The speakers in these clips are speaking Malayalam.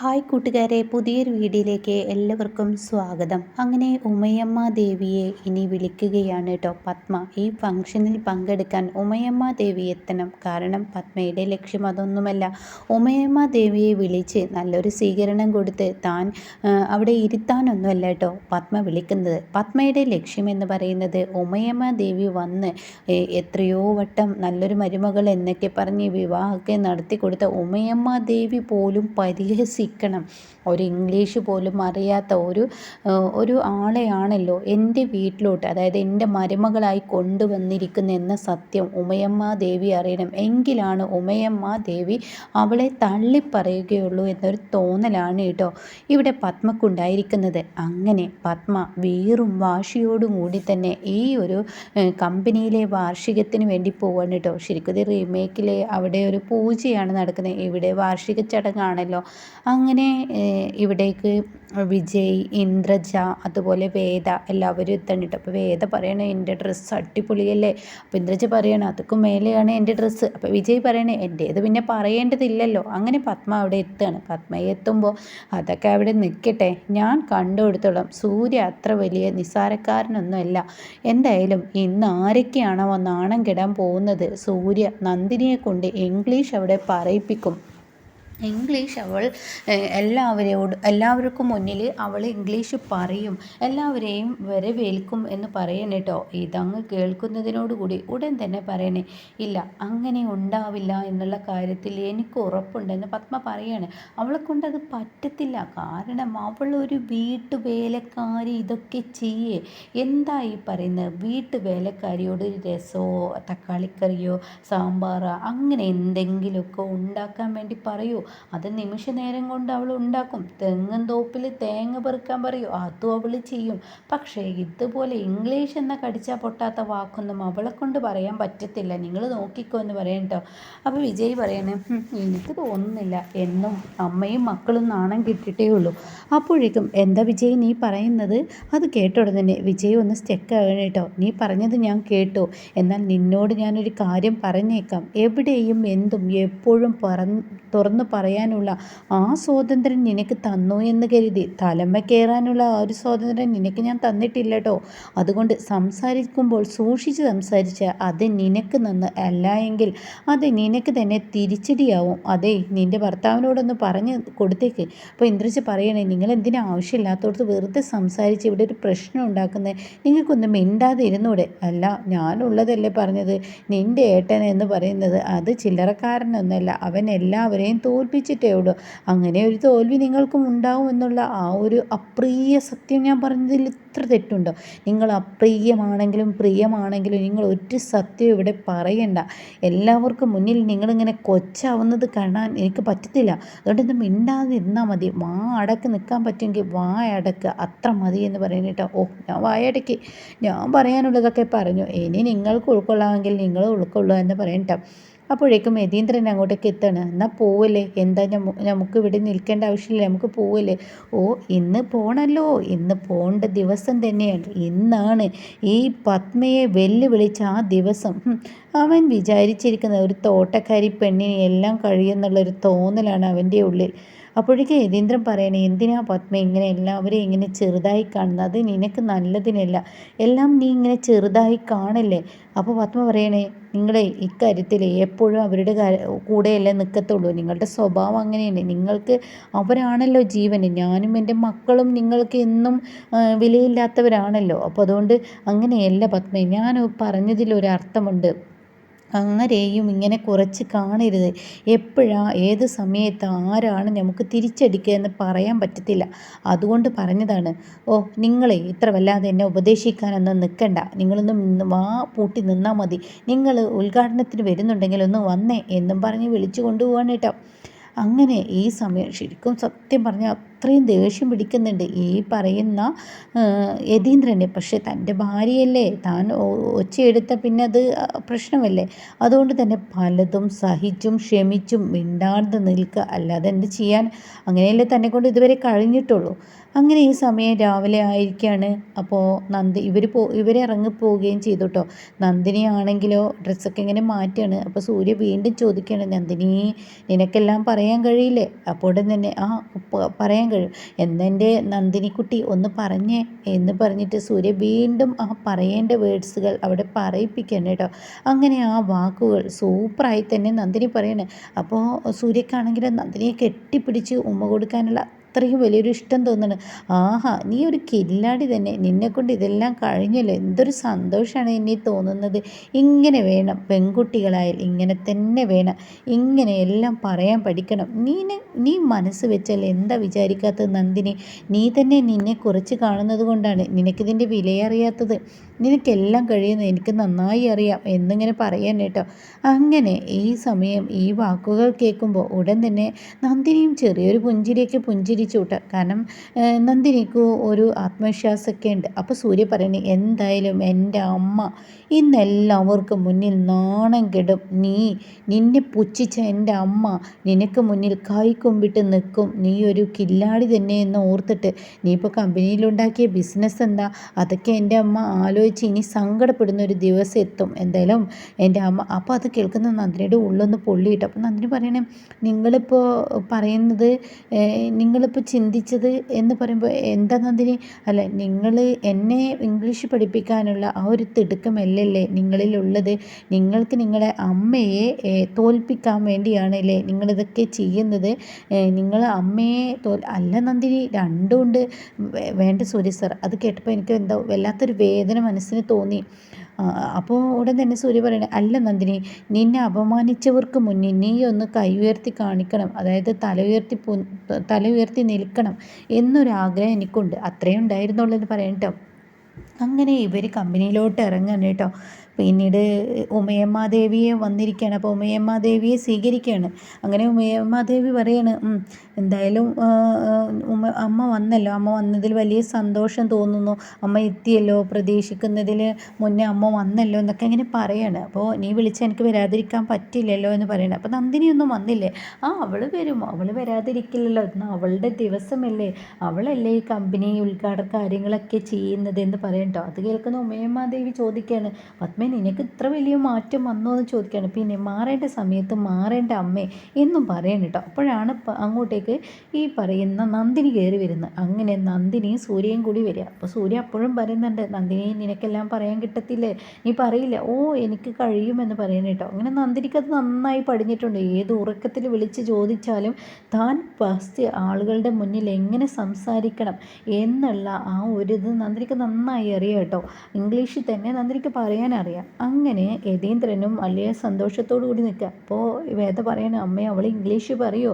ഹായ് കൂട്ടുകാരെ പുതിയൊരു വീഡിയോയിലേക്ക് എല്ലാവർക്കും സ്വാഗതം. അങ്ങനെ ഉമയമ്മ ദേവിയെ ഇനി വിളിക്കുകയാണ് കേട്ടോ പത്മ. ഈ ഫംഗ്ഷനിൽ പങ്കെടുക്കാൻ ഉമയമ്മ ദേവി എത്തണം. കാരണം പത്മയുടെ ലക്ഷ്യം അതൊന്നുമല്ല. ഉമയമ്മ ദേവിയെ വിളിച്ച് നല്ലൊരു സ്വീകരണം കൊടുത്ത് താൻ അവിടെ ഇരുത്താനൊന്നുമല്ല കേട്ടോ പത്മ വിളിക്കുന്നത്. പത്മയുടെ ലക്ഷ്യം എന്ന് പറയുന്നത് ഉമയമ്മ ദേവി വന്ന് എത്രയോ വട്ടം നല്ലൊരു മരുമകൾ എന്നൊക്കെ പറഞ്ഞ് വിവാഹമൊക്കെ നടത്തി കൊടുത്ത ഉമയമ്മ ദേവി പോലും പരിഹസി വിശ്വസിക്കണം ഒരു ഇംഗ്ലീഷ് പോലും അറിയാത്ത ഒരു ഒരു ആളെയാണല്ലോ എന്റെ വീട്ടിലോട്ട് അതായത് എന്റെ മരുമകളായി കൊണ്ടുവന്നിരിക്കുന്ന എന്ന സത്യം ഉമയമ്മ ദേവി അറിയണം. എങ്കിലാണ് ഉമയമ്മ ദേവി അവളെ തള്ളിപ്പറയുകയുള്ളൂ എന്നൊരു തോന്നലാണ് കേട്ടോ. ഇവിടെ പത്മക്കുണ്ടായിരിക്കുന്നത്. അങ്ങനെ പത്മ വീറും വാശിയോടും കൂടി തന്നെ ഈ ഒരു കമ്പനിയിലെ വാർഷികത്തിന് വേണ്ടി പോവാണ് കേട്ടോ. ശരിക്കും റീമേക്കിലെ അവിടെ ഒരു പൂജയാണ് നടക്കുന്നത്. ഇവിടെ വാർഷിക ചടങ്ങാണല്ലോ. അങ്ങനെ ഇവിടേക്ക് വിജയ് ഇന്ദ്രജ അതുപോലെ വേദ എല്ലാവരും എത്തണിട്ട് അപ്പോൾ വേദ പറയണേ എന്റെ ഡ്രസ്സ് അടിപൊളിയല്ലേ? അപ്പോൾ ഇന്ദ്രജ പറയണേ അതൊക്കെ മേലെയാണ് എന്റെ ഡ്രസ്സ് അപ്പോൾ വിജയ് പറയണേ എന്റേത് പിന്നെ പറയേണ്ടതില്ലല്ലോ. അങ്ങനെ പത്മ അവിടെ എത്തുകയാണ് പത്മ എത്തുമ്പോൾ അതൊക്കെ അവിടെ നിൽക്കട്ടെ ഞാൻ കണ്ടു കൊടുത്തോളാം സൂര്യ അത്ര വലിയ നിസ്സാരക്കാരനൊന്നുമല്ല എന്തായാലും ഇന്ന് ആരൊക്കെയാണോ നാണം കെടാൻ പോകുന്നത്? സൂര്യ നന്ദിനിയെ കൊണ്ട് ഇംഗ്ലീഷ് അവിടെ പറയിപ്പിക്കും. ഇംഗ്ലീഷ് അവൾ എല്ലാവരോട് എല്ലാവർക്കും മുന്നിൽ അവൾ ഇംഗ്ലീഷ് പറയും എല്ലാവരെയും വരവേൽക്കും എന്ന് പറയണേ കേട്ടോ ഇതങ്ങ് കേൾക്കുന്നതിനോടുകൂടി ഉടൻ തന്നെ പറയണേ ഇല്ല അങ്ങനെ ഉണ്ടാവില്ല എന്നുള്ള കാര്യത്തിൽ എനിക്ക് ഉറപ്പുണ്ടെന്ന് പത്മ പറയാണ്. അവളെ കൊണ്ടത് പറ്റത്തില്ല. കാരണം അവൾ ഒരു വീട്ടുവേലക്കാരി ഇതൊക്കെ ചെയ്യേ. എന്താ ഈ പറയുന്നത്? വീട്ടുവേലക്കാരിയോട് രസമോ തക്കാളിക്കറിയോ സാമ്പാറോ അങ്ങനെ എന്തെങ്കിലുമൊക്കെ ഉണ്ടാക്കാൻ വേണ്ടി പറയൂ? അത് നിമിഷ നേരം കൊണ്ട് അവൾ ഉണ്ടാക്കും. തെങ്ങും തോപ്പിൽ തേങ്ങ പെറുക്കാൻ പറയും അതും അവൾ ചെയ്യും. പക്ഷേ ഇതുപോലെ ഇംഗ്ലീഷ് എന്ന കടിച്ചാൽ പൊട്ടാത്ത വാക്കൊന്നും അവളെ കൊണ്ട് പറയാൻ പറ്റത്തില്ല. നിങ്ങൾ നോക്കിക്കോ എന്ന് പറയാം കേട്ടോ അപ്പോൾ വിജയ് പറയണേ എനിക്ക് തോന്നുന്നില്ല. എന്നും അമ്മയും മക്കളും നാണം കിട്ടിയിട്ടേ ഉള്ളൂ. അപ്പോഴേക്കും എന്താ വിജയ് നീ പറയുന്നത്? അത് കേട്ട ഉടനെ വിജയ് ഒന്ന് സ്റ്റെക്ക് ആകണം കേട്ടോ നീ പറഞ്ഞത് ഞാൻ കേട്ടു. എന്നാൽ നിന്നോട് ഞാനൊരു കാര്യം പറഞ്ഞേക്കാം. എവിടെയും എന്തും എപ്പോഴും പറ തുറന്നു പറയാനുള്ള ആ സ്വാതന്ത്ര്യം നിനക്ക് തന്നു എന്ന് കരുതി തലമ കയറാനുള്ള ആ ഒരു സ്വാതന്ത്ര്യം നിനക്ക് ഞാൻ തന്നിട്ടില്ല കേട്ടോ അതുകൊണ്ട് സംസാരിക്കുമ്പോൾ സൂക്ഷിച്ച് സംസാരിച്ച അത് നിനക്ക് നന്ന് അല്ല എങ്കിൽ അത് നിനക്ക് തന്നെ തിരിച്ചടിയാവും. അതെ നിന്റെ ഭർത്താവിനോടൊന്ന് പറഞ്ഞ് കൊടുത്തേക്ക്. അപ്പോൾ ഇന്ദ്രജ പറയണേ നിങ്ങൾ എന്തിനാ ആവശ്യമില്ലാത്തടത്ത് വെറുതെ സംസാരിച്ച് ഇവിടെ ഒരു പ്രശ്നം ഉണ്ടാക്കുന്നത് നിങ്ങൾക്കൊന്ന് മിണ്ടാതെ ഇരുന്നൂടെ? അല്ല ഞാനുള്ളതല്ലേ പറഞ്ഞത്. നിന്റെ ഏട്ടൻ എന്ന് പറയുന്നത് അത് ചില്ലറക്കാരനൊന്നുമല്ല അവൻ എല്ലാവരെയും തോൽ തോൽപ്പിച്ചിട്ടേ ഉള്ളൂ. അങ്ങനെ ഒരു തോൽവി നിങ്ങൾക്കും ഉണ്ടാവും എന്നുള്ള ആ ഒരു അപ്രിയ സത്യം ഞാൻ പറഞ്ഞതിൽ ഇത്ര തെറ്റുണ്ടോ? നിങ്ങൾ അപ്രിയമാണെങ്കിലും പ്രിയമാണെങ്കിലും നിങ്ങൾ ഒരു സത്യം ഇവിടെ പറയണ്ട. എല്ലാവർക്കും മുന്നിൽ നിങ്ങളിങ്ങനെ കൊച്ചാവുന്നത് കാണാൻ എനിക്ക് പറ്റത്തില്ല. അതുകൊണ്ട് ഇത് മിണ്ടാതിരുന്നാൽ മതി. വാ അടക്ക് നിൽക്കാൻ പറ്റുമെങ്കിൽ വാ അടക്ക്. അത്ര മതി എന്ന് പറയുന്നിട്ട് ഓ ഞാൻ വായടക്കി ഞാൻ പറയാനുള്ളതൊക്കെ പറഞ്ഞു. ഇനി നിങ്ങൾക്ക് ഉൾക്കൊള്ളാമെങ്കിൽ നിങ്ങൾ ഉൾക്കൊള്ളുക എന്ന് പറയട്ടോ അപ്പോഴേക്കും യതീന്ദ്രൻ അങ്ങോട്ടേക്ക് എത്താണ്? എന്നാൽ പോവല്ലേ. എന്താ നമുക്ക് ഇവിടെ നിൽക്കേണ്ട ആവശ്യമില്ല. നമുക്ക് പോവല്ലേ. ഓ ഇന്ന് പോണല്ലോ. ഇന്ന് പോകേണ്ട ദിവസം തന്നെയാണ്. ഇന്നാണ് ഈ പത്മയെ വെല്ലുവിളിച്ച ആ ദിവസം. അവൻ വിചാരിച്ചിരിക്കുന്ന ഒരു തോട്ടക്കാരി പെണ്ണിനെ എല്ലാം കഴിയുന്നുള്ളൊരു തോന്നലാണ് അവന്റെ ഉള്ളിൽ. അപ്പോഴേക്കും യതീന്ദ്രൻ പറയണേ എന്തിനാ പത്മ ഇങ്ങനെ എല്ലാവരെയും ഇങ്ങനെ ചെറുതായി കാണുന്നത്? അത് നിനക്ക് നല്ലതിനല്ല. എല്ലാം നീ ഇങ്ങനെ ചെറുതായി കാണല്ലേ? അപ്പോൾ പത്മ പറയണേ നിങ്ങളെ ഇക്കാര്യത്തിൽ എപ്പോഴും അവരുടെ കൂടെയല്ലേ നിൽക്കത്തുള്ളൂ നിങ്ങളുടെ സ്വഭാവം അങ്ങനെയാണ് നിങ്ങൾക്ക് അവരാണല്ലോ ജീവൻ ഞാനും എന്റെ മക്കളും നിങ്ങൾക്ക് എന്നും വിലയില്ലാത്തവരാണല്ലോ. അപ്പോൾ അതുകൊണ്ട് അങ്ങനെയല്ല പത്മ. ഞാൻ പറഞ്ഞതിലൊരർത്ഥമുണ്ട്. അങ്ങരെയും ഇങ്ങനെ കുറച്ച് കാണരുത്. എപ്പോഴാ ഏത് സമയത്ത് ആരാണ് നമുക്ക് തിരിച്ചടിക്കുക എന്ന് പറയാൻ പറ്റത്തില്ല. അതുകൊണ്ട് പറഞ്ഞതാണ് ഓ നിങ്ങളെ ഇത്ര വല്ലാതെ എന്നെ ഉപദേശിക്കാനൊന്നും നിൽക്കണ്ട. നിങ്ങളൊന്നും വാ പൂട്ടി നിന്നാൽ മതി. നിങ്ങൾ ഉദ്ഘാടനത്തിന് വരുന്നുണ്ടെങ്കിൽ ഒന്ന് വന്നേ എന്നും പറഞ്ഞ് വിളിച്ചു കൊണ്ടുപോവാണ് കേട്ടോ. അങ്ങനെ ഈ സമയം ശരിക്കും സത്യം പറഞ്ഞാൽ അത്രയും ദേഷ്യം പിടിക്കുന്നുണ്ട്. ഈ പറയുന്ന യതീന്ദ്രനെ. പക്ഷെ തന്റെ ഭാര്യയല്ലേ? താൻ ഒച്ചയെടുത്ത പിന്നെ അത് പ്രശ്നമല്ലേ? അതുകൊണ്ട് തന്നെ പലതും സഹിച്ചും ക്ഷമിച്ചും മിണ്ടാണ്ട് നിൽക്കുക. അല്ലാതെ എന്ത് ചെയ്യാൻ? അങ്ങനെയല്ലേ തന്നെ കൊണ്ട് ഇതുവരെ കഴിഞ്ഞിട്ടുള്ളൂ. അങ്ങനെ ഈ സമയം രാവിലെ ആയിരിക്കുകയാണ് അപ്പോൾ നന്ദി ഇവർ പോ ഇവരെ ഇറങ്ങിപ്പോവുകയും ചെയ്തു കേട്ടോ നന്ദിനി ആണെങ്കിലോ ഡ്രസ്സൊക്കെ ഇങ്ങനെ മാറ്റുകയാണ് അപ്പോൾ സൂര്യ വീണ്ടും ചോദിക്കുകയാണ് നന്ദിനി നിനക്കെല്ലാം പറയാൻ കഴിയില്ലേ? അപ്പോൾ തന്നെ ആ പറയാൻ കഴിയും. എന്നെന്റെ നന്ദിനിക്കുട്ടി ഒന്ന് പറഞ്ഞേ എന്ന് പറഞ്ഞിട്ട് സൂര്യ വീണ്ടും ആ പറയേണ്ട വേർഡ്സുകൾ അവിടെ പറയിപ്പിക്കണം കേട്ടോ. അങ്ങനെ ആ വാക്കുകൾ സൂപ്പറായി തന്നെ നന്ദിനി പറയണേ. അപ്പോൾ സൂര്യക്കാണെങ്കിൽ നന്ദിനിയെ കെട്ടിപ്പിടിച്ച് ഉമ്മ കൊടുക്കാനുള്ള അത്രയും വലിയൊരു ഇഷ്ടം തോന്നുന്നു. ആഹാ നീ ഒരു കില്ലാടി തന്നെ. നിന്നെക്കൊണ്ട് ഇതെല്ലാം കഴിഞ്ഞല്ലോ. എന്തൊരു സന്തോഷമാണ് എന്നീ തോന്നുന്നത്. ഇങ്ങനെ വേണം പെൺകുട്ടികളായാൽ ഇങ്ങനെ തന്നെ വേണം. ഇങ്ങനെ എല്ലാം പറയാൻ പഠിക്കണം. നീ നീ മനസ്സ് വെച്ചാൽ എന്താ വിചാരിക്കാത്തത് നന്ദിനി? നീ തന്നെ നിന്നെ കുറച്ച് കാണുന്നത് കൊണ്ടാണ് നിനക്കിതിന്റെ വിലയറിയാത്തത്. നിനക്കെല്ലാം കഴിയുന്നത് എനിക്ക് നന്നായി അറിയാം എന്നിങ്ങനെ പറയാൻ കേട്ടോ. അങ്ങനെ ഈ സമയം ഈ വാക്കുകൾ കേൾക്കുമ്പോൾ ഉടൻ തന്നെ നന്ദിനിയും ചെറിയൊരു പുഞ്ചിരിയൊക്കെ പുഞ്ചിരിച്ചു കൂട്ടാം. കാരണം നന്ദിനിക്ക് ഒരു ആത്മവിശ്വാസമൊക്കെ ഉണ്ട്. അപ്പോൾ സൂര്യ പറയണേ എന്തായാലും എന്റെ അമ്മ ഇന്നെല്ലാവർക്കും മുന്നിൽ നാണം കെടും. നീ നിന്നെ പുച്ഛിച്ച എന്റെ അമ്മ നിനക്ക് മുന്നിൽ കൈക്കൊമ്പിട്ട് നിൽക്കും. നീ ഒരു കില്ലാടി തന്നെ എന്ന് ഓർത്തിട്ട് നീ ഇപ്പോൾ കമ്പനിയിലുണ്ടാക്കിയ ബിസിനസ് എന്താ? അതൊക്കെ എന്റെ അമ്മ ആലോചിച്ച് ഇനി സങ്കടപ്പെടുന്ന ഒരു ദിവസം എത്തും എന്തായാലും എന്റെ അമ്മ അപ്പോൾ അത് കേൾക്കുന്ന നന്ദിനിയുടെ ഉള്ളൊന്ന് പൊള്ളിയിട്ട്. അപ്പോൾ നന്ദിനി പറയണേ നിങ്ങളിപ്പോൾ പറയുന്നത് നിങ്ങളിപ്പോൾ ചിന്തിച്ചത് എന്ന് പറയുമ്പോൾ എന്താ നന്ദിനി? അല്ല നിങ്ങൾ എന്നെ ഇംഗ്ലീഷ് പഠിപ്പിക്കാനുള്ള ആ ഒരു തിടുക്കമല്ലല്ലേ നിങ്ങളിലുള്ളത്? നിങ്ങൾക്ക് നിങ്ങളെ അമ്മയെ തോൽപ്പിക്കാൻ വേണ്ടിയാണല്ലേ നിങ്ങളിതൊക്കെ ചെയ്യുന്നത്? നിങ്ങൾ അമ്മയെ തോൽ അല്ല നന്ദിനി രണ്ടുമുണ്ട് വേണ്ട സൂര്യ സർ അത് കേട്ടപ്പോൾ എനിക്ക് എന്തോ വല്ലാത്തൊരു വേദന മനസ്സിന് തോന്നി. അപ്പോൾ ഉടൻ തന്നെ സൂര്യ പറയണേ അല്ല നന്ദിനി നിന്നെ അപമാനിച്ചവർക്ക് മുന്നിൽ നീ ഒന്ന് കൈ ഉയർത്തി കാണിക്കണം അതായത് തല ഉയർത്തി തല ഉയർത്തി നിൽക്കണം എന്നൊരാഗ്രഹം എനിക്കുണ്ട്. അത്രയും ഉണ്ടായിരുന്നുള്ളൂ എന്ന് കേട്ടോ അങ്ങനെ ഇവർ കമ്പനിയിലോട്ട് ഇറങ്ങുകയാണ് കേട്ടോ പിന്നീട് ഉമയമ്മാദേവിയെ വന്നിരിക്കുകയാണ്. അപ്പോൾ ഉമയമ്മാദേവിയെ സ്വീകരിക്കുകയാണ്. അങ്ങനെ ഉമയമ്മാദേവി പറയാണ് എന്തായാലും ഉമ അമ്മ വന്നല്ലോ. അമ്മ വന്നതിൽ വലിയ സന്തോഷം തോന്നുന്നു. അമ്മ എത്തിയല്ലോ. പ്രതീക്ഷിക്കുന്നതിൽ മുന്നേ അമ്മ വന്നല്ലോ എന്നൊക്കെ ഇങ്ങനെ പറയാണ്. അപ്പോൾ നീ വിളിച്ചാൽ എനിക്ക് വരാതിരിക്കാൻ പറ്റില്ലല്ലോ എന്ന് പറയണം. അപ്പോൾ നന്ദിനിയൊന്നും വന്നില്ലേ? ആ അവൾ വരും. അവൾ വരാതിരിക്കില്ലല്ലോ. എന്നാൽ അവളുടെ ദിവസമല്ലേ. അവളല്ലേ ഈ കമ്പനി ഉദ്ഘാടന കാര്യങ്ങളൊക്കെ ചെയ്യുന്നത് എന്ന് പറയണ്ടോ അത് കേൾക്കുന്ന ഉമയമ്മാദേവി ചോദിക്കുകയാണ് പത്മ നിനക്ക് ഇത്ര വലിയ മാറ്റം വന്നോ എന്ന് ചോദിക്കുകയാണ് പിന്നെ മാറേണ്ട സമയത്ത് മാറേണ്ട അമ്മേ എന്നും പറയണം കേട്ടോ. അപ്പോഴാണ് അങ്ങോട്ടേക്ക് ഈ പറയുന്ന നന്ദിനി കയറി വരുന്നത്. അങ്ങനെ നന്ദിനിയും സൂര്യയും കൂടി വരിക. അപ്പോൾ സൂര്യ അപ്പോഴും പറയുന്നുണ്ട് നന്ദിനി നിനക്കെല്ലാം പറയാൻ കിട്ടത്തില്ലേ? നീ പറയില്ല. ഓ എനിക്ക് കഴിയുമെന്ന് പറയണം കേട്ടോ. അങ്ങനെ നന്ദിനിക്ക് അത് നന്നായി പഠിഞ്ഞിട്ടുണ്ട്. ഏത് ഉറക്കത്തിൽ വിളിച്ച് ചോദിച്ചാലും താൻ ഫസ്റ്റ് ആളുകളുടെ മുന്നിൽ എങ്ങനെ സംസാരിക്കണം എന്നുള്ള ആ ഒരു ഇത് നന്ദിനിക്ക് നന്നായി അറിയാം കേട്ടോ. ഇംഗ്ലീഷിൽ തന്നെ നന്ദിനിക്ക് പറയാനറിയാം. അങ്ങനെ യതീന്ദ്രനും വലിയ സന്തോഷത്തോടു കൂടി നിൽക്കുക. അപ്പോൾ വേദ പറയണ അമ്മ അവൾ ഇംഗ്ലീഷ് പറയോ?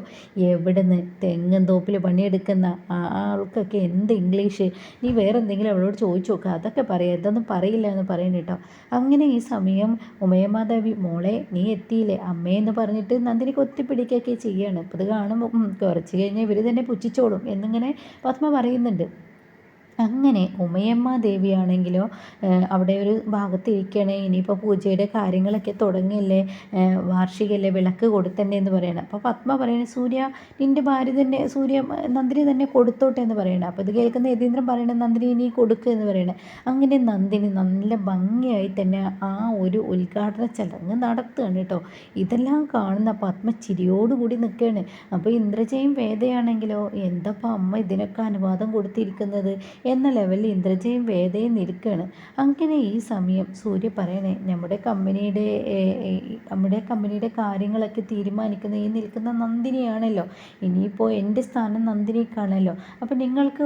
എവിടുന്ന്? തെങ്ങും തോപ്പിൽ പണിയെടുക്കുന്ന ആൾക്കൊക്കെ എന്ത് ഇംഗ്ലീഷ്? നീ വേറെ എന്തെങ്കിലും അവളോട് ചോദിച്ചു നോക്കുക അതൊക്കെ പറയാം. ഇതൊന്നും പറയില്ല എന്ന് പറയണ കേട്ടോ. അങ്ങനെ ഈ സമയം ഉമയമാതാവി മോളെ നീ എത്തിയില്ലേ? അമ്മയെന്ന് പറഞ്ഞിട്ട് നന്ദിനി കൊത്തിപ്പിടിക്കുകയൊക്കെ ചെയ്യാണ്. അപ്പോൾ ഇത് കാണുമ്പോൾ കുറച്ച് കഴിഞ്ഞാൽ ഇവർ തന്നെ പുച്ഛിച്ചോളും എന്നിങ്ങനെ പത്മ പറയുന്നുണ്ട്. അങ്ങനെ ഉമയമ്മ ദേവിയാണെങ്കിലോ അവിടെ ഒരു ഭാഗത്ത് ഇരിക്കുകയാണ് ഇനിയിപ്പോൾ പൂജയുടെ കാര്യങ്ങളൊക്കെ തുടങ്ങിയല്ലേ വാർഷികല്ലേ വിളക്ക് കൊടുത്തന്നെ എന്ന് പറയണം. അപ്പോൾ പത്മ പറയണേ സൂര്യ നിന്റെ ഭാര്യ തന്നെ സൂര്യ നന്ദിനി തന്നെ കൊടുത്തോട്ടെ എന്ന് പറയണം. അപ്പോൾ ഇത് കേൾക്കുന്ന യതീന്ദ്രൻ പറയണേ നന്ദിനി ഇനി കൊടുക്കുക എന്ന് പറയണേ. അങ്ങനെ നന്ദിനി നല്ല ഭംഗിയായി തന്നെ ആ ഒരു ഉദ്ഘാടന ചടങ്ങ് നടത്തുകയാണ് കേട്ടോ. ഇതെല്ലാം കാണുന്ന പത്മ ചിരിയോടുകൂടി നിൽക്കുകയാണ്. അപ്പോൾ ഇന്ദ്രജയും വേദയാണെങ്കിലോ എന്തപ്പോൾ അമ്മ ഇതിനൊക്കെ അനുവാദം കൊടുത്തിരിക്കുന്നത്? എന്ന ലെവലിൽ ഇന്ദ്രജയും വേദയും നിൽക്കുകയാണ് അങ്ങനെ ഈ സമയം സൂര്യ പറയണേ നമ്മുടെ കമ്പനിയുടെ നമ്മുടെ കമ്പനിയുടെ കാര്യങ്ങളൊക്കെ തീരുമാനിക്കുന്ന ഈ നിൽക്കുന്ന നന്ദിനിയാണല്ലോ. ഇനിയിപ്പോൾ എന്റെ സ്ഥാനം നന്ദിനിക്കാണല്ലോ. അപ്പോൾ നിങ്ങൾക്ക്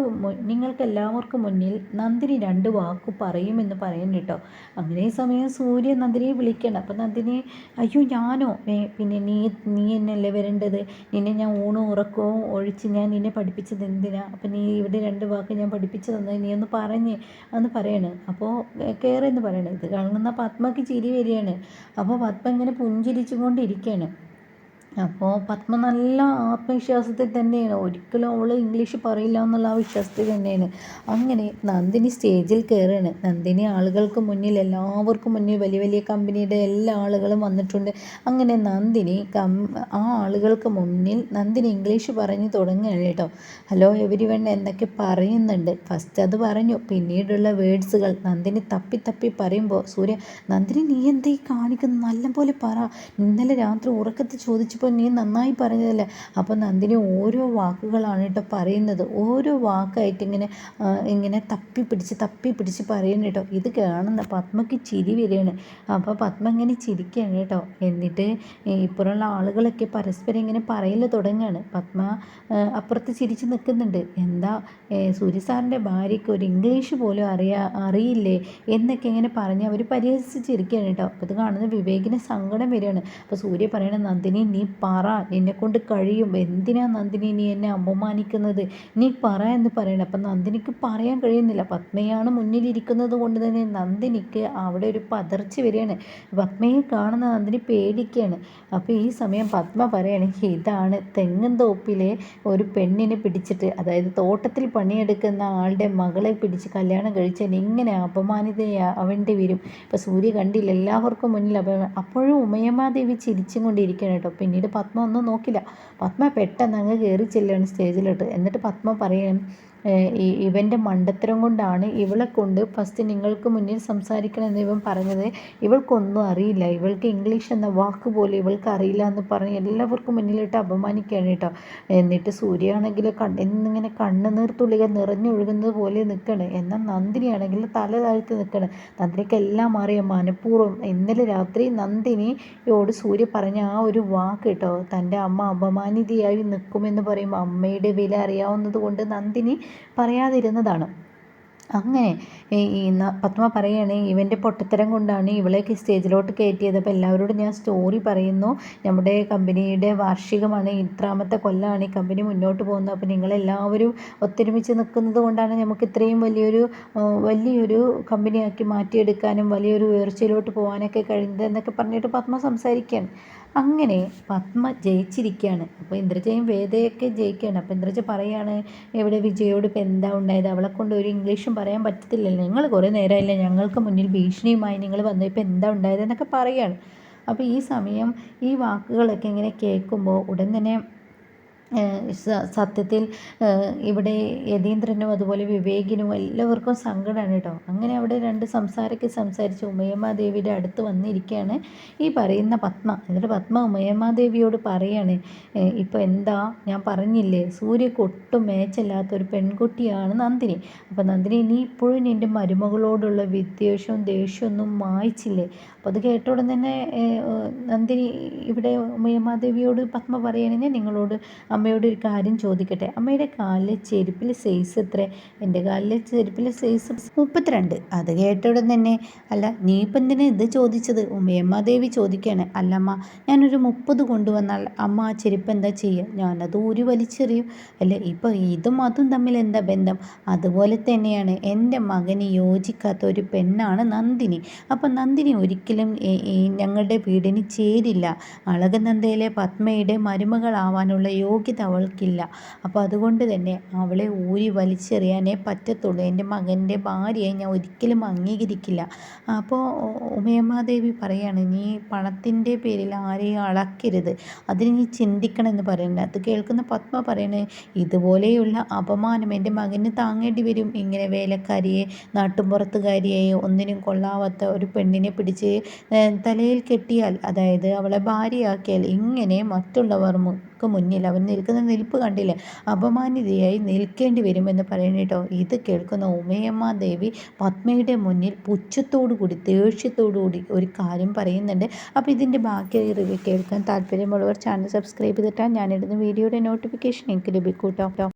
നിങ്ങൾക്ക് എല്ലാവർക്കും മുന്നിൽ നന്ദിനി രണ്ട് വാക്ക് പറയുമെന്ന് പറയുന്നു കേട്ടോ. അങ്ങനെ ഈ സമയം സൂര്യ നന്ദിനിയെ വിളിക്കണം. അപ്പോൾ നന്ദിനി അയ്യോ ഞാനോ? പിന്നെ നീ നീ എന്നല്ലേ വരേണ്ടത്? നിന്നെ ഞാൻ ഊണും ഉറക്കവും ഒഴിച്ച് ഞാൻ നിന്നെ പഠിപ്പിച്ചത് എന്തിനാ? അപ്പം നീ ഇവിടെ രണ്ട് വാക്ക് ഞാൻ തന്നത് നീ ഒന്ന് പറഞ്ഞ് എന്ന് പറയണ്. അപ്പോൾ കയറെന്ന് പറയണേ. ഇത് കാണുന്ന പത്മക്ക് ചിരി വരികയാണ്. അപ്പോൾ പത്മ ഇങ്ങനെ പുഞ്ചിരിച്ചു കൊണ്ടിരിക്കുകയാണ് അപ്പോൾ പത്മ നല്ല ആത്മവിശ്വാസത്തിൽ തന്നെയാണ്. ഒരിക്കലും അവൾ ഇംഗ്ലീഷ് പറയില്ല എന്നുള്ള ആ വിശ്വാസത്തിൽ തന്നെയാണ്. അങ്ങനെ നന്ദിനി സ്റ്റേജിൽ കയറുകയാണ് നന്ദിനി ആളുകൾക്ക് മുന്നിൽ എല്ലാവർക്കും മുന്നിൽ വലിയ വലിയ കമ്പനിയുടെ എല്ലാ ആളുകളും വന്നിട്ടുണ്ട്. അങ്ങനെ നന്ദിനി കം ആ ആളുകൾക്ക് മുന്നിൽ നന്ദിനി ഇംഗ്ലീഷ് പറഞ്ഞു തുടങ്ങുകയാണ് കേട്ടോ. ഹലോ എവരി വൺ എന്നൊക്കെ പറയുന്നുണ്ട്? ഫസ്റ്റ് അത് പറഞ്ഞു. പിന്നീടുള്ള വേർഡ്സുകൾ നന്ദിനി തപ്പി തപ്പി പറയുമ്പോൾ സൂര്യ നന്ദിനി നീ എന്തേ കാണിക്കുന്നു നല്ലപോലെ പറ. ഇന്നലെ രാത്രി ഉറക്കത്തിൽ ചോദിച്ചപ്പോൾ നീ നന്നായി പറഞ്ഞതല്ലേ? അപ്പോൾ നന്ദിനി ഓരോ വാക്കുകളാണ് കേട്ടോ പറയുന്നത്. ഓരോ വാക്കായിട്ട് ഇങ്ങനെ ഇങ്ങനെ തപ്പി പിടിച്ച് തപ്പി പിടിച്ച് പറയുന്നു കേട്ടോ. ഇത് കാണുന്ന പത്മയ്ക്ക് ചിരി വരികയാണ്. അപ്പോൾ പത്മ ഇങ്ങനെ ചിരിക്കുകയാണ് കേട്ടോ. എന്നിട്ട് ഇപ്പുറമുള്ള ആളുകളൊക്കെ പരസ്പരം ഇങ്ങനെ പറയൽ തുടങ്ങുകയാണ് പത്മ അപ്പുറത്ത് ചിരിച്ച് നിൽക്കുന്നുണ്ട്. എന്താ സൂര്യസാറിന്റെ ഭാര്യയ്ക്ക് ഒരു ഇംഗ്ലീഷ് പോലും അറിയാ അറിയില്ലേ എന്നൊക്കെ ഇങ്ങനെ പറഞ്ഞ് അവർ പരിഹസിച്ചിരിക്കുകയാണ് കേട്ടോ. അപ്പോൾ ഇത് കാണുന്ന വിവേകിന് സങ്കടം വരികയാണ്. അപ്പോൾ സൂര്യ പറയണ നന്ദിനി നീ പറ. കൊണ്ട് കഴിയും. എന്തിനാ നന്ദിനി നീ എന്നെ അപമാനിക്കുന്നത്? നീ പറ എന്ന് പറയണം. അപ്പം നന്ദിനിക്ക് പറയാൻ കഴിയുന്നില്ല. പത്മയാണ് മുന്നിലിരിക്കുന്നത് കൊണ്ട് തന്നെ നന്ദിനിക്ക് അവിടെ ഒരു പതർച്ച വരികയാണ്. പത്മയെ കാണുന്ന നന്ദിനി പേടിക്കുകയാണ്. അപ്പോൾ ഈ സമയം പത്മ പറയാണ് ഇതാണ് തെങ്ങും തോപ്പിലെ ഒരു പെണ്ണിനെ പിടിച്ചിട്ട് അതായത് തോട്ടത്തിൽ പണിയെടുക്കുന്ന ആളുടെ മകളെ പിടിച്ച് കല്യാണം കഴിച്ചാൽ ഇങ്ങനെ അവന്റെ വരും. ഇപ്പോൾ സൂര്യ കണ്ടില്ല എല്ലാവർക്കും മുന്നിൽ. അപമാനം അപ്പോഴും ഉമയമാദേവി ചിരിച്ചും കൊണ്ടിരിക്കുകയാണ് കേട്ടോ. പിന്നീട് പത്മ ഒന്നും നോക്കില്ല. പത്മ പെട്ടെന്ന് അങ്ങ് കയറി ചെല്ലുകയാണ് സ്റ്റേജിലോട്ട്. എന്നിട്ട് പത്മ പറയും ഇവന്റെ മണ്ടത്തരം കൊണ്ടാണ് ഇവളെ കൊണ്ട് ഫസ്റ്റ് നിങ്ങൾക്ക് മുന്നിൽ സംസാരിക്കണമെന്ന് ഇവൻ പറഞ്ഞത്. ഇവൾക്കൊന്നും അറിയില്ല. ഇവൾക്ക് ഇംഗ്ലീഷ് എന്ന വാക്ക് പോലും ഇവൾക്ക് അറിയില്ല എന്ന് പറഞ്ഞ് എല്ലാവർക്കും മുന്നിലിട്ട് അപമാനിക്കുകയാണ് കേട്ടോ. എന്നിട്ട് സൂര്യയാണെങ്കിൽ എന്നിങ്ങനെ കണ്ണുനീർ തുള്ളിക നിറഞ്ഞൊഴുകുന്നത് പോലെ നിൽക്കണ്. എന്നാൽ നന്ദിനിയാണെങ്കിൽ തല താഴ്ത്തി നിൽക്കണം. നന്ദിനിക്ക് എല്ലാം അറിയാം. മനഃപൂർവം ഇന്നലെ രാത്രി നന്ദിനിയോട് സൂര്യ പറഞ്ഞ ആ ഒരു വാക്ക് കേട്ടോ തന്റെ അമ്മ അപമാനിതയായി നിൽക്കുമെന്ന് പറയുമ്പോൾ അമ്മയുടെ വില അറിയാവുന്നത് കൊണ്ട് നന്ദിനി പറയാതിരുന്നതാണ്. അങ്ങനെ ഈ പത്മ പറയുകയാണ് ഇവന്റെ പൊട്ടത്തരം കൊണ്ടാണ് ഇവളെ സ്റ്റേജിലോട്ട് കയറ്റിയത്. അപ്പോൾ എല്ലാവരോടും ഞാൻ സ്റ്റോറി പറയുന്നു. നമ്മുടെ കമ്പനിയുടെ വാർഷികമാണ് ഇത്രാമത്തെ കൊല്ലമാണ് ഈ കമ്പനി മുന്നോട്ട് പോകുന്നത്. അപ്പോൾ നിങ്ങളെല്ലാവരും ഒത്തൊരുമിച്ച് നിൽക്കുന്നത് കൊണ്ടാണ് നമുക്ക് ഇത്രയും വലിയൊരു വലിയൊരു കമ്പനിയാക്കി മാറ്റിയെടുക്കാനും വലിയൊരു ഉയർച്ചയിലോട്ട് പോകാനൊക്കെ കഴിഞ്ഞത് എന്നൊക്കെ പറഞ്ഞിട്ട് പത്മ സംസാരിക്കുകയാണ്. അങ്ങനെ പത്മ ജയിച്ചിരിക്കുകയാണ്. അപ്പോൾ ഇന്ദ്രജയും വേദയൊക്കെ ജയിക്കുകയാണ്. അപ്പോൾ ഇന്ദ്രജ പറയുകയാണ് ഇവിടെ വിജയോട് ഇപ്പോൾ എന്താ ഉണ്ടായത്? അവളെ കൊണ്ട് ഒരു ഇംഗ്ലീഷും പറയാൻ പറ്റത്തില്ലല്ലോ. നിങ്ങൾ കുറേ നേരമായില്ലേ ഞങ്ങൾക്ക് മുന്നിൽ ഭീഷണിയുമായി നിങ്ങൾ വന്നു ഇപ്പോൾ എന്താ ഉണ്ടായതെന്നൊക്കെ പറയുകയാണ് അപ്പോൾ ഈ സമയം ഈ വാക്കുകളൊക്കെ ഇങ്ങനെ കേൾക്കുമ്പോൾ ഉടൻ തന്നെ സത്യത്തിൽ ഇവിടെ യതീന്ദ്രനും അതുപോലെ വിവേകിനും എല്ലാവർക്കും സങ്കടമാണ് കേട്ടോ. അങ്ങനെ അവിടെ രണ്ട് സംസാരമൊക്കെ സംസാരിച്ച് ഉമയമാദേവിയുടെ അടുത്ത് വന്നിരിക്കുകയാണ് ഈ പറയുന്ന പത്മ. എന്നിട്ട് പത്മ ഉമയമാദേവിയോട് പറയാണ് ഇപ്പോൾ എന്താ? ഞാൻ പറഞ്ഞില്ലേ സൂര്യ കൊട്ടും മേച്ചല്ലാത്ത ഒരു പെൺകുട്ടിയാണ് നന്ദിനി. അപ്പോൾ നന്ദിനി നീ ഇപ്പോഴും നിന്റെ മരുമകളോടുള്ള വിദ്വേഷവും ദേഷ്യമൊന്നും മായിച്ചില്ലേ? അപ്പോൾ അത് കേട്ട ഉടൻ തന്നെ നന്ദിനി ഇവിടെ ഉമയമാദേവിയോട് പത്മ പറയുകയാണെങ്കിൽ നിങ്ങളോട് അമ്മയോട് ഒരു കാര്യം ചോദിക്കട്ടെ? അമ്മയുടെ കാലിലെ ചെരുപ്പിലെ സൈസ് എത്ര എന്റെ കാലിലെ ചെരുപ്പിലെ സൈസ് മുപ്പത്തിരണ്ട്. അത് കേട്ടോടെ തന്നെ അല്ല നീ ഇപ്പം എന്തിനാ ഇത് ചോദിച്ചത്? ഉമ്മയമ്മാദേവി ചോദിക്കുകയാണ് അല്ലമ്മ ഞാനൊരു മുപ്പത് കൊണ്ടുവന്നാൽ അമ്മ ആ ചെരുപ്പ് എന്താ ചെയ്യുക ഞാനത് ഊരി വലിച്ചെറിയും. അല്ല ഇപ്പം ഇതും അതും തമ്മിൽ എന്താ ബന്ധം? അതുപോലെ തന്നെയാണ് എന്റെ മകന് യോജിക്കാത്ത ഒരു പെണ്ണാണ് നന്ദിനി. അപ്പം നന്ദിനി ഒരിക്കലും ഞങ്ങളുടെ വീടിന് ചേരില്ല. അളകനന്ദയിലെ പത്മയുടെ മരുമകളാവാനുള്ള യോഗ്യത യോഗ്യത അവൾക്കില്ല അപ്പോൾ അതുകൊണ്ട് തന്നെ അവളെ ഊരി വലിച്ചെറിയാനേ പറ്റത്തുള്ളൂ. എന്റെ മകന്റെ ഭാര്യയെ ഞാൻ ഒരിക്കലും അംഗീകരിക്കില്ല. അപ്പോൾ ഉമയമ്മാദേവി പറയാണ് നീ പണത്തിന്റെ പേരിൽ ആരെയും അളക്കരുത്. അതിന് നീ ചിന്തിക്കണം എന്ന് പറയുന്നത് അത് കേൾക്കുന്ന പത്മ പറയണേ ഇതുപോലെയുള്ള അപമാനം എന്റെ മകന് താങ്ങേണ്ടി വരും. ഇങ്ങനെ വേലക്കാരിയെ നാട്ടുമ്പുറത്തുകാരിയെ ഒന്നിനും കൊള്ളാവാത്ത ഒരു പെണ്ണിനെ പിടിച്ച് തലയിൽ കെട്ടിയാൽ അതായത് അവളെ ഭാര്യയാക്കിയാൽ ഇങ്ങനെ മറ്റുള്ളവർ മുന്നിൽ. അവൻ നിൽക്കുന്ന നിൽപ്പ് കണ്ടില്ലേ? അപമാനിതയായി നിൽക്കേണ്ടി വരുമെന്ന് പറയണ കേട്ടോ. ഇത് കേൾക്കുന്ന ഉമയമ്മ ദേവി പത്മയുടെ മുന്നിൽ പുച്ഛത്തോടു കൂടി ദേഷ്യത്തോടു കൂടി ഒരു കാര്യം പറയുന്നുണ്ട്. അപ്പോൾ ഇതിന്റെ ബാക്കി റിവ്യൂ കേൾക്കാൻ താല്പര്യമുള്ളവർ ചാനൽ സബ്സ്ക്രൈബ് ചെയ്തിട്ടാൽ ഞാനിടുന്ന വീഡിയോയുടെ നോട്ടിഫിക്കേഷൻ എനിക്ക് ലഭിക്കൂട്ടോ